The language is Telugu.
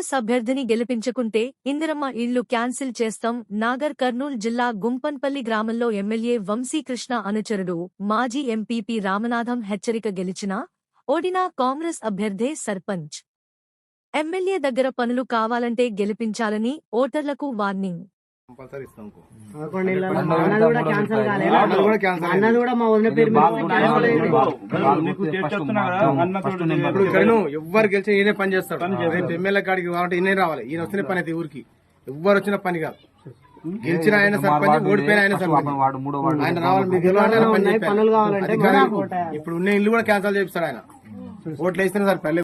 కాంగ్రెస్ అభ్యర్థిని గెలిపించుకుంటే ఇందిరమ్మ ఇళ్ళు క్యాన్సిల్ చేస్తాం. నాగర్ కర్నూల్ జిల్లా గుంపన్పల్లి గ్రామంలో ఎమ్మెల్యే వంశీకృష్ణ అనుచరుడు మాజీ ఎంపీపీ రామనాథం హెచ్చరిక గెలిచినా ఓడినా కాంగ్రెస్ అభ్యర్థే సర్పంచ్. ఎమ్మెల్యే దగ్గర పనులు కావాలంటే గెలిపించాలని ఓటర్లకు వార్నింగ్. కంపల్సరీ ఇస్తాం అన్నది కూడా క్యాన్సల్ అన్నది కూడా మా వదిన పేరు ఇప్పుడు ఎవ్వరు గెలిచి ఈయనే పని చేస్తాడు. రేపు ఎమ్మెల్యే కాడికి కావాలంటే ఈయనే రావాలి. ఈయన వస్తేనే పని అయితే ఊరికి. ఎవ్వరు వచ్చిన పని కాదు. గెలిచిన ఆయన సర్పంచ్ ఓడిపోయిన ఆయన సర్పంచ్ ఆయన రావాలి మీకు పని ఇప్పుడు ఉన్న ఇల్లు కూడా క్యాన్సల్ చేపిస్తాడు ఆయన. ఓట్లు వేస్తేనే సార్